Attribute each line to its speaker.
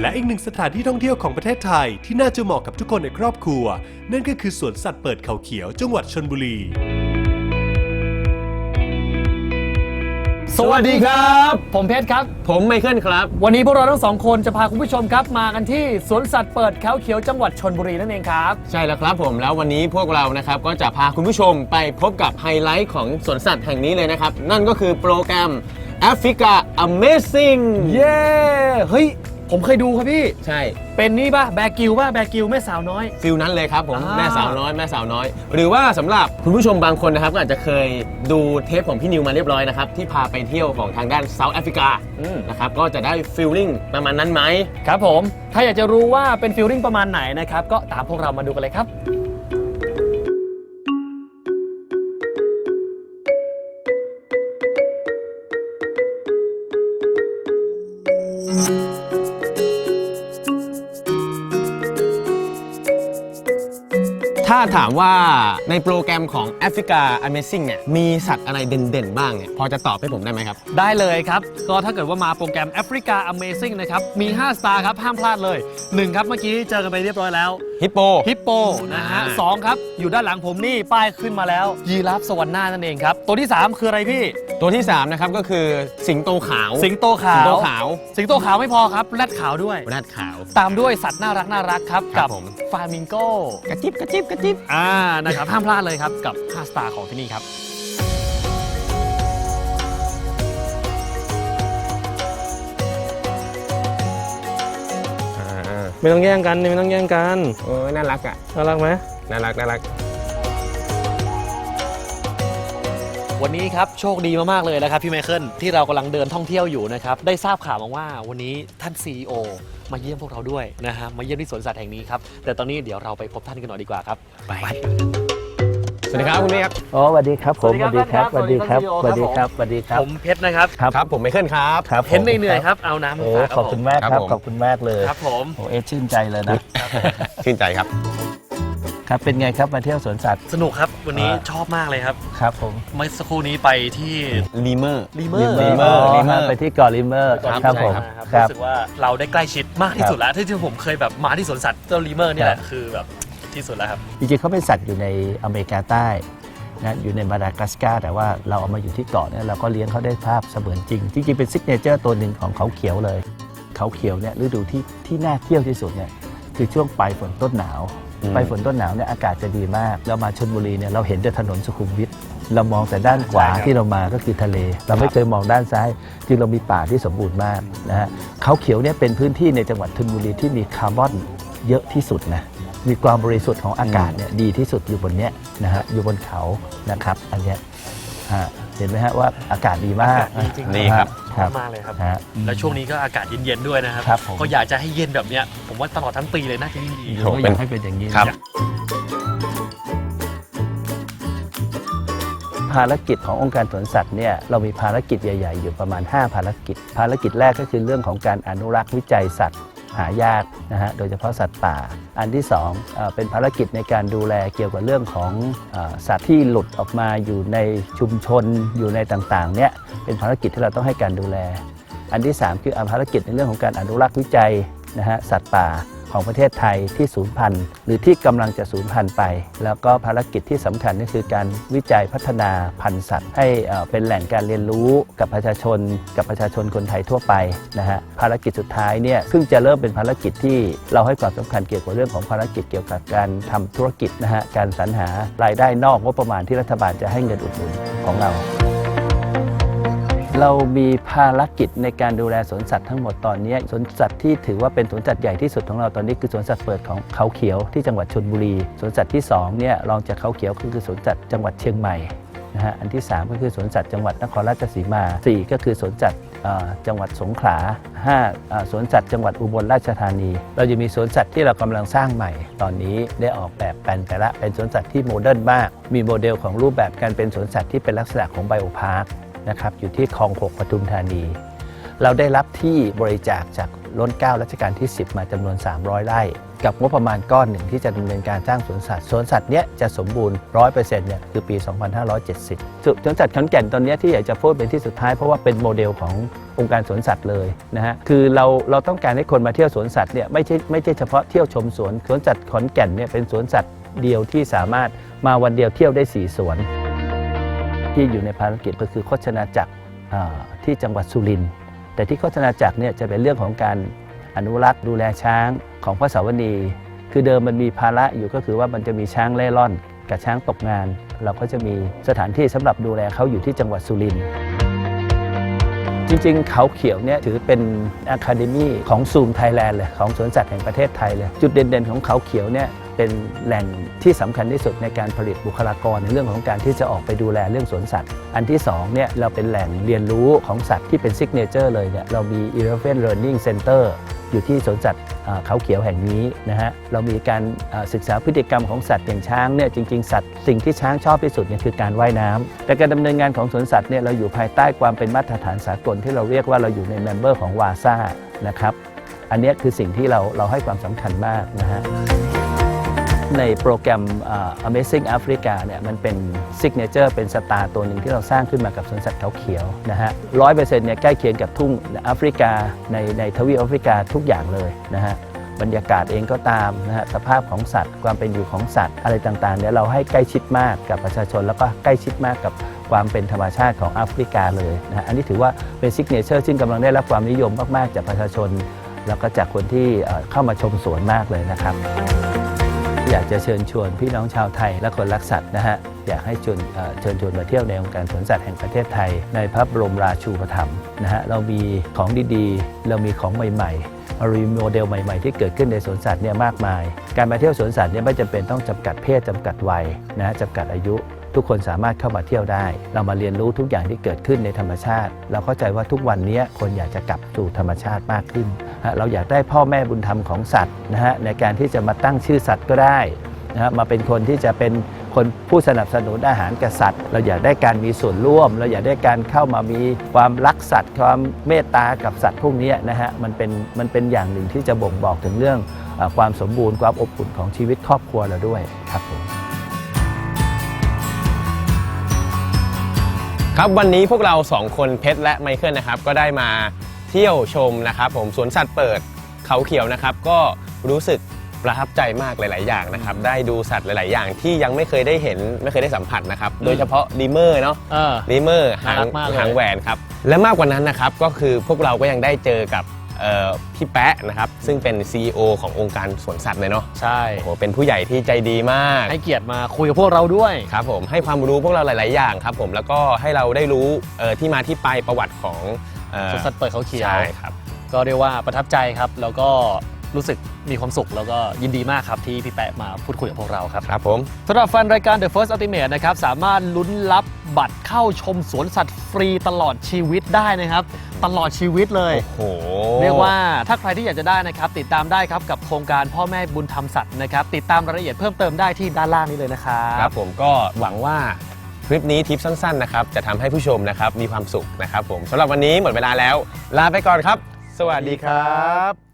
Speaker 1: และอีกหนึ่งสถานที่ท่องเที่ยวของประเทศไทยที่น่าจะเหมาะกับทุกคนในครอบครัว นั่นก็คือสวนสัตว์เปิดเขาเขียวจังหวัดชนบุรี
Speaker 2: สวัสดีครับ
Speaker 3: ผมเพชรครับ
Speaker 2: ผมไมเคิลครับ
Speaker 3: วันนี้พวกเราทั้งสองคนจะพาคุณผู้ชมครับ มากันที่สวนสัตว์เปิดเขาเขียวจังหวัดชนบุรีนั่นเองครับ
Speaker 2: ใช่แล้วครับผมแล้ววันนี้พวกเรานะครับก็จะพาคุณผู้ชมไปพบกับไฮไลท์ของสวนสัตว์แห่งนี้เลยนะครับ นั่นก็คือโปรแกรม Africa Amazing
Speaker 3: เย้ เฮ้ย ผมเคยดูครับพี่
Speaker 2: ใช่
Speaker 3: เป็นนี่ป่ะ แบกิวป่ะ แบกิวแม่สาวน้อย
Speaker 2: ฟิลนั้นเลยครับผม
Speaker 3: อ่า
Speaker 2: แม่สาวน้อยแม่สาวน้อย หรือว่าสำหรับคุณผู้ชมบางคนนะครับก็อาจจะเคยดูเทปของพี่นิวมาเรียบร้อยนะครับที่พาไปเที่ยวของทางด้านเซาท์แอฟริกา
Speaker 3: อืม
Speaker 2: นะครับก็จะได้ฟิลลิ่งประมาณนั้นไหม
Speaker 3: ครับผม ถ้าอยากจะรู้ว่าเป็นฟิลลิ่งประมาณไหนนะครับ ก็ตามพวกเรามาดูกันเลยครับ
Speaker 2: ถ้าถามว่าในโปรแกรมของ Africa Amazing เนี่ยมีสัตว์อะไรเด่นๆบ้างเนี่ยพอจะตอบให้ผมได้ไหมครับ
Speaker 3: ได้เลยครับ ก็ถ้าเกิดว่ามาโปรแกรม Africa Amazing นะครับ มี 5 สตาร์ครับ ห้ามพลาดเลย 1 ครับ เมื่อกี้เจอกันไปเรียบร้อยแล้ว
Speaker 2: ฮิปโป
Speaker 3: ฮิปโปนะฮะ
Speaker 2: อ่า
Speaker 3: สองครับ อยู่ด้านหลังผมนี่ป้ายขึ้นมาแล้ว ยีราฟสวรรค์หน้านั่นเองครับ ตัวที่ 3 คืออะไรพี่
Speaker 2: ตัวที่ 3 นะครับ ก็คือสิงโตขาว
Speaker 3: สิงโตขา
Speaker 2: สิง
Speaker 3: ว
Speaker 2: โตขาว
Speaker 3: สิงโตขาวไม่พอครับแรดขาวด้วย
Speaker 2: แรดขาว
Speaker 3: ตามด้วยสัตว์น่ารักน่ารักครับ
Speaker 2: ครั
Speaker 3: กับ
Speaker 2: ผม
Speaker 3: ฟามิงโก
Speaker 2: กระจิบกระจิบกระจิบ
Speaker 3: อ่า นะครับ ห้ามพลาดเลยครับ กับ5สตาร์ของที่นี่ครับ
Speaker 4: ไม่ต้องแย่งกันนี่ไม่ต้องแย่งกัน
Speaker 2: โอ้ยน่ารักอะ
Speaker 4: น่ารักไหม
Speaker 2: น่ารักน่ารัก
Speaker 3: วันนี้ครับโชคดีมาก ๆ เลยนะครับพี่ไมเคิลที่เรากำลังเดินท่องเที่ยวอยู่นะครับ ได้ทราบข่าวมาว่าวันนี้ท่าน CEO มาเยี่ยมพวกเราด้วยนะฮะมาเยี่ยมที่สวนสัตว์แห่งนี้ครับ แต่ตอนนี้เดี๋ยวเราไปพบท่านกันหน่อยดีกว่าครับ ไป
Speaker 2: สวัสดีครับคุณนี่ครับ
Speaker 5: อ๋อสวัสดีครับ ผม
Speaker 3: สวัสดีครับ
Speaker 5: สวัสดีครับ
Speaker 3: สวัสดี
Speaker 5: ส
Speaker 3: ครั
Speaker 5: วั
Speaker 3: บ
Speaker 5: สดีครับสวัสดีครับ
Speaker 3: ผมเพชรนะครับ
Speaker 5: ครับ
Speaker 2: ครับผมไมเคิลครับ
Speaker 5: ครับ
Speaker 3: เห็น
Speaker 5: ผม
Speaker 3: เหนื่อยๆครับเอาน้ำมา
Speaker 5: โอ้
Speaker 3: ฝาก
Speaker 5: ขอบคุณมาก
Speaker 2: ครับ
Speaker 5: ครับ
Speaker 2: ผม
Speaker 5: ขอบคุณมากเลย
Speaker 3: ครับผม
Speaker 5: โอ้เอะชื่นใจเลยนะ
Speaker 2: ชื่นใจครับ
Speaker 5: ครับเป็นไงครับมาเที่ยวสวนสัตว์
Speaker 3: สนุกครับวันนี้
Speaker 5: อ่า
Speaker 3: ชอบมากเลยครับ
Speaker 5: ครับผม
Speaker 3: เมื่อสักครู่นี้ไปที่
Speaker 2: ลีเมอร์
Speaker 3: ลีเมอร์
Speaker 2: ลิเมอร์
Speaker 5: อ๋อ
Speaker 2: ลิเมอร์
Speaker 5: ไปที่เกาะลิเมอร์
Speaker 3: ก่อนที่
Speaker 5: ครับ
Speaker 3: จะ
Speaker 5: ผม
Speaker 3: มาครับ
Speaker 5: ครับ
Speaker 3: รู้สึกว่าเราได้ใกล้ชิดมากที่สุดแล้วที่ที่ผมเคยแบบมาที่สวนสัตว์เจ้าลีเมอร์เนี่ยแหละ
Speaker 5: ครับ
Speaker 3: คือแบบ ที่สุดแล้วครับ
Speaker 5: จริงๆเขาเป็นสัตว์อยู่ในอเมริกาใต้นะอยู่ในมาดากัสการ์แต่ว่าเราเอามาอยู่ที่เกาะเนี่ยเราก็เลี้ยงเขาได้ภาพเสมือนจริง จริงๆเป็นซิกเนเจอร์ตัวหนึ่งของเขาเขียวเลย เขาเขียวเนี่ยฤดูที่ที่น่าเที่ยวที่สุดเนี่ยคือช่วงปลายฝนต้นหนาว
Speaker 2: อืม
Speaker 5: ปลายฝนต้นหนาวเนี่ยอากาศจะดีมาก เรามาชนบุรีเนี่ยเราเห็นแต่ถนนสุขุมวิทเรามองแต่ด้านขวา
Speaker 3: ใช่ครับ
Speaker 5: ที่เรามาก็คือทะเล เราไม่เคยมองด้านซ้ายจึงเรามีป่าที่สมบูรณ์มากนะฮะเขาเขียวเนี่ยเป็นพื้นที่ในจังหวัดชนบุรีที่มีคาร์บอนเยอะที่สุดนะ มีความบริสุทธิ์ของอากาศเนี่ยดีที่สุดอยู่บนเนี้ยนะฮะอยู่บนเขานะครับ อันเนี้ยฮะเห็นไหมฮะว่าอากาศดีมาก
Speaker 3: อากาศดีจริงๆ
Speaker 2: ดีครับ
Speaker 3: ชอบมากเลยครับ
Speaker 5: ฮะ
Speaker 3: แล้วช่วงนี้ก็อากาศเย็นๆด้วยนะครับ
Speaker 5: ครับผม
Speaker 3: ก็อยากจะให้เย็นแบบเนี้ยผมว่าตลอดทั้งปีเลยน่าจะยิ่งดี
Speaker 5: เราก็อยากให้เป็นอย่างนี้
Speaker 2: ครับ
Speaker 5: นะภารกิจขององค์การสวนสัตว์เนี่ยเรามีภารกิจใหญ่ ๆ อยู่ประมาณ 5 ภารกิจ ภารกิจแรกก็คือเรื่องของการอนุรักษ์วิจัยสัตว์ หายากนะฮะโดยเฉพาะสัตว์ป่า อันที่สองเป็นภารกิจในการดูแลเกี่ยวกับเรื่องของสัตว์ที่หลุดออกมาอยู่ในชุมชนอยู่ในต่างๆเนี่ยเป็นภารกิจที่เราต้องให้การดูแล อันที่ 3 คือภารกิจในเรื่องของการอนุรักษ์วิจัยนะฮะสัตว์ป่า ของประเทศไทยที่สูญพันธุ์หรือที่กำลังจะสูญพันธุ์ไป แล้วก็ภารกิจที่สำคัญก็คือการวิจัยพัฒนาพันธุ์สัตว์ ให้เป็นแหล่งการเรียนรู้กับประชาชน กับประชาชนคนไทยทั่วไปนะฮะภารกิจสุดท้ายเนี่ยซึ่งจะเริ่มเป็นภารกิจที่เราให้ความสำคัญเกี่ยวกับเรื่องของภารกิจเกี่ยวกับการทำธุรกิจนะฮะการสรรหารายได้นอกงบประมาณที่รัฐบาลจะให้เงินอุดหนุนของเรา เรามีภารกิจในการดูแลสวนสัตว์ทั้งหมดตอนนี้สวนสัตว์ที่ถือว่าเป็นสวนสัตว์ใหญ่ที่สุดของเราตอนนี้คือสวนสัตว์เปิดของเขาเขียวที่จังหวัดชนบุรีสวนสัตว์ที่2เนี่ยรองจากเขาเขียวก็คือสวนสัตว์จังหวัดเชียงใหม่นะฮะอันที่ 3 ก็คือสวนสัตว์จังหวัดนครราชสีมา 4 ก็คือสวนสัตว์จังหวัดสงขลา5อ่าสวนสัตว์จังหวัดอุบลราชธานี เราจะมีสวนสัตว์ที่เรากำลังสร้างใหม่ ตอนนี้ได้ออกแบบแปลนไปละเป็นสวนสัตว์ที่โมเดิร์นมาก มีโมเดลของรูปแบบการเป็นสวนสัตว์ที่เป็นลักษณะของไบโอพาร์ค นะครับอยู่ที่คลองหกปทุมธานี เราได้รับที่บริจาคจากล้นเก้ารัชกาลที่ 10 มาจำนวน 300 ไร่ กับงบประมาณก้อนหนึ่งที่จะดำเนินการสร้างสวนสัตว์สวนสัตว์เนี้ยจะสมบูรณ์ 100%เนี่ยคือปี 2570สวนสัตว์ขอนแก่นตอนเนี้ยที่อยากจะพูดเป็นที่สุดท้ายเพราะว่าเป็นโมเดลขององค์การสวนสัตว์เลยนะฮะคือเราเราต้องการให้คนมาเที่ยวสวนสัตว์เนี่ยไม่ใช่ไม่ใช่เฉพาะเที่ยวชมสวนสวนสัตว์ขอนแก่นเนี่ยเป็นสวนสัตว์เดียวที่สามารถมาวันเดียวเที่ยวได้สี่สวน ที่อยู่ในภารกิจก็คือโฆษณาจักรที่จังหวัดสุรินทร์แต่ที่โฆษณาจักรเนี่ยจะเป็นเรื่องของการอนุรักษ์ดูแลช้างของพระสาวนีคือเดิมมันมีภาระอยู่ก็คือว่ามันจะมีช้างเล่ร่อน กับช้างตกงาน เราก็จะมีสถานที่สำหรับดูแลเขาอยู่ที่จังหวัดสุรินทร์จริงๆ เขาเขียวเนี่ยถือเป็นอะคาเดมี่ของซูมไทยแลนด์เลยของสวนสัตว์แห่งประเทศไทยเลย จุดเด่นๆ ของเขาเขียวเนี่ย เป็นแหล่งที่สำคัญที่สุดในการผลิตบุคลากรในเรื่องของการที่จะออกไปดูแลเรื่องสวนสัตว์ อันที่2เนี่ยเราเป็นแหล่งเรียนรู้ของสัตว์ที่เป็นซิกเนเจอร์เลยเนี่ยเรามี Elephant Learning Center อยู่ที่สวนสัตว์เขาเขียวแห่งนี้นะฮะเรามีการศึกษาพฤติกรรมของสัตว์อย่างช้างเนี่ยจริงๆ สัตว์สิ่งที่ช้างชอบที่สุดเนี่ยคือการว่ายน้ำแต่การดำเนินงานของสวนสัตว์เนี่ยเราอยู่ภายใต้ความเป็นมาตรฐานสากลที่เราเรียกว่าเราอยู่ในเมมเบอร์ของวาซ่านะครับอันนี้คือสิ่งที่เราเราให้ความสำคัญมากนะฮะ ในโปรแกรม Amazing Africa เนี่ยมันเป็นซิกเนเจอร์เป็นสตาร์ตัวหนึ่งที่เราสร้างขึ้นมากับสวนสัตว์เขาเขียวนะฮะร้อยเปอร์เซ็นต์เนี่ยใกล้เคียงกับทุ่งแอฟริกาในในทวีปแอฟริกาทุกอย่างเลยนะฮะบรรยากาศเองก็ตามนะฮะสภาพของสัตว์ ความเป็นอยู่ของสัตว์ อะไรต่างๆเนี่ยเราให้ใกล้ชิดมากกับประชาชน แล้วก็ใกล้ชิดมากกับความเป็นธรรมชาติของแอฟริกาเลยนะฮะอันนี้ถือว่าเป็นซิกเนเจอร์ซึ่งกำลังได้รับความนิยมมากๆ จากประชาชน แล้วก็จากคนที่เข้ามาชมสวนมากเลยนะครับ อยากจะเชิญชวนพี่น้องชาวไทยและคนรักสัตว์นะฮะอยากให้ชวนเชิญชวนมาเที่ยวในองค์การสวนสัตว์แห่งประเทศไทย ในพระบรมราชูปถัมภ์นะฮะเรามีของดีๆ เรามีของใหม่ๆเรามีโมเดลใหม่ๆ ที่เกิดขึ้นในสวนสัตว์เนี่ยมากมาย การมาเที่ยวสวนสัตว์เนี่ยไม่จำเป็นต้องจำกัดเพศจำกัดวัยนะจำกัดอายุ ทุกคนสามารถเข้ามาเที่ยวได้ เรามาเรียนรู้ทุกอย่างที่เกิดขึ้นในธรรมชาติ เราเข้าใจว่าทุกวันนี้คนอยากจะกลับสู่ธรรมชาติมากขึ้น เราอยากได้พ่อแม่บุญธรรมของสัตว์นะฮะในการที่จะมาตั้งชื่อสัตว์ก็ได้นะฮะมาเป็นคนที่จะเป็นคนผู้สนับสนุนอาหารกับสัตว์ เราอยากได้การมีส่วนร่วม เราอยากได้การเข้ามามีความรักสัตว์ ความเมตตากับสัตว์พวกนี้นะฮะมันเป็นมันเป็นอย่างหนึ่งที่จะบ่งบอกถึงเรื่องอความสมบูรณ์ความอบอุ่นของชีวิตครอบครัวเราด้วยครับผม
Speaker 2: ครับวันนี้พวกเราสองคนเพชรและไมเคิลนะครับก็ได้มาเที่ยวชมนะครับผมสวนสัตว์เปิดเขาเขียวนะครับก็รู้สึกประทับใจมากหลาย ๆ อย่างนะครับได้ดูสัตว์หลาย ๆ อย่างที่ยังไม่เคยได้เห็นไม่เคยได้สัมผัสนะครับโดยเฉพาะดีเมอร์เนาะ
Speaker 3: เออ
Speaker 2: ดีเมอร์หา
Speaker 3: น่างรักมากเลย
Speaker 2: หางแหวนครับและมากกว่านั้นนะครับก็คือพวกเราก็ยังได้เจอกับเอ่อ พี่แป๊ะนะครับซึ่งเป็น CEO ขององค์การสวนสัตว์เลยเนาะ
Speaker 3: ใช่
Speaker 2: โอ้โหเป็นผู้ใหญ่ที่ใจดีมาก
Speaker 3: ให้เกียรติมาคุยกับพวกเราด้วย
Speaker 2: ครับผมให้ความรู้พวกเราหลาย ๆ อย่างครับผมแล้วก็ให้เราได้รู้เอ่อที่มาที่ไปประวัติของเอ่อ
Speaker 3: สวนสัตว์เปิดเขาเขียว
Speaker 2: ใช่ครับ
Speaker 3: ก็เรียกว่าประทับใจครับแล้วก็ รู้สึกมีความสุขแล้วก็ยินดีมากครับที่พี่แปะมาพูดคุยกับพวกเราครับ
Speaker 2: ครับผม
Speaker 3: สำหรับแฟนรายการ The First Ultimate นะครับสามารถลุ้นรับบัตรเข้าชมสวนสัตว์ฟรีตลอดชีวิตได้นะครับ ตลอดชีวิตเลย
Speaker 2: โอ้โห
Speaker 3: เรียกว่าถ้าใครที่อยากจะได้นะครับติดตามได้ครับกับโครงการพ่อแม่บุญธรรมสัตว์นะครับติดตามรายละเอียดเพิ่มเติมได้ที่ด้านล่างนี้เลยนะครับ
Speaker 2: ครับผมก็หวังว่าคลิปนี้ทิปสั้นๆนะครับจะทำให้ผู้ชมนะครับมีความสุขนะครับผมสำหรับวันนี้หมดเวลาแล้ว ลาไปก่อนครับ สวัสดีครับ